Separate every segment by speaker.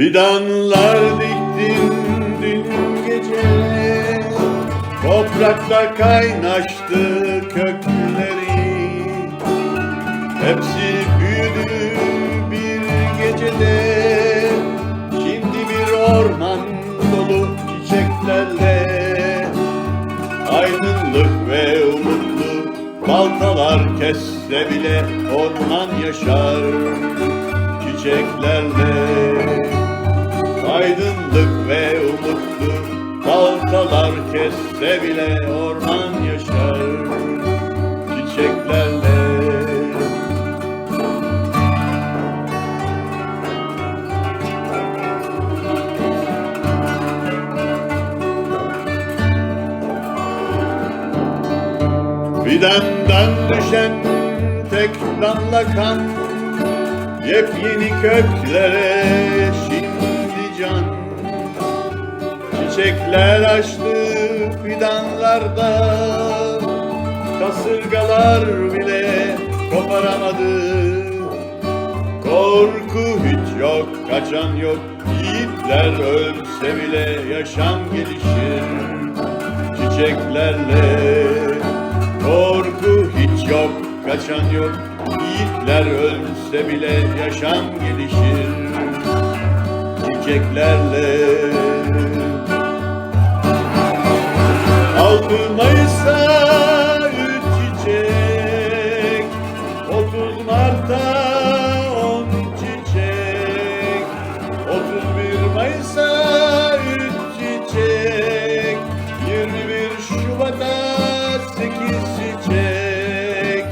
Speaker 1: Fidanlar diktim dün gece. Toprakta kaynaştı kökleri. Hepsi büyüdü bir gecede. Şimdi bir orman dolu çiçeklerle. Aydınlık ve umutlu baltalar kesse bile orman yaşar çiçeklerle Aydınlık ve umutlu. Baltalar kesse bile orman yaşar. Çiçeklerle. Fidandan düşen tek damla kan Yepyeni köklere can Çiçekler açtı fidanlarda. Kasırgalar bile koparamadı. Korku hiç yok, kaçan yok. Yiğitler ölse bile yaşam gelişir Çiçeklerle Korku hiç yok, kaçan yok. Yiğitler ölse bile yaşam gelişir. Çiçeklerle Altı Mayıs'ta üç çiçek. Otuz Mart'ta on çiçek. Otuz bir Mayıs'ta üç çiçek. Yirmi bir Şubat'a sekiz çiçek.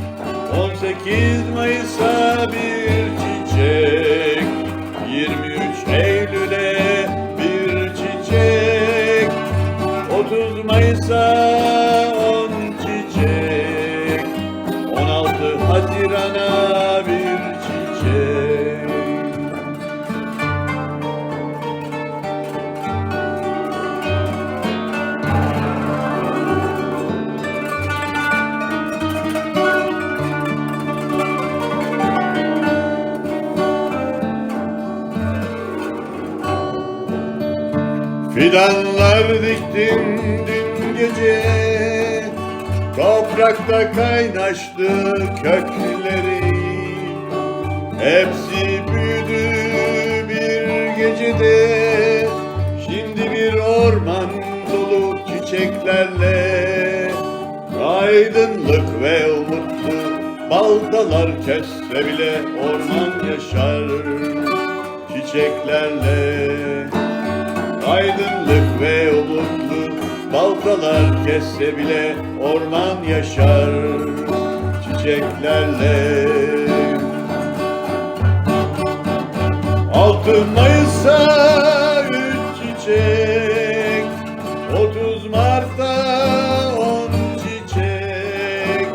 Speaker 1: On sekiz Mayıs'a bir 30 Mayıs'a on çiçek 16 Haziran'a bir çiçek. Fidanlar diktim gece. Toprakta kaynaştı kökleri Hepsi büyüdü bir gecede. Şimdi bir orman dolu çiçeklerle. Aydınlık ve umutlu baltalar kesse bile orman yaşar çiçeklerle baltalar kesse bile orman yaşar çiçeklerle. Altın Mayıs'a üç çiçek Otuz Mart'ta on çiçek.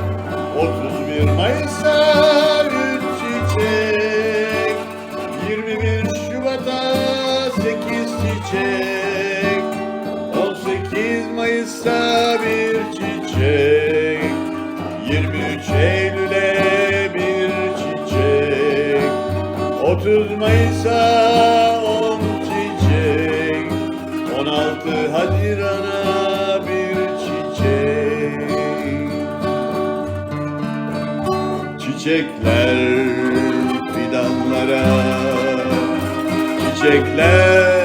Speaker 1: Otuz bir Mayıs'a üç çiçek Yirmi bir Şubat'a sekiz çiçek 8 Mayıs'a bir çiçek 23 Eylül'e bir çiçek. 30 Mayıs'a 10 çiçek 16 Haziran'a bir çiçek. Çiçekler fidanlara Çiçekler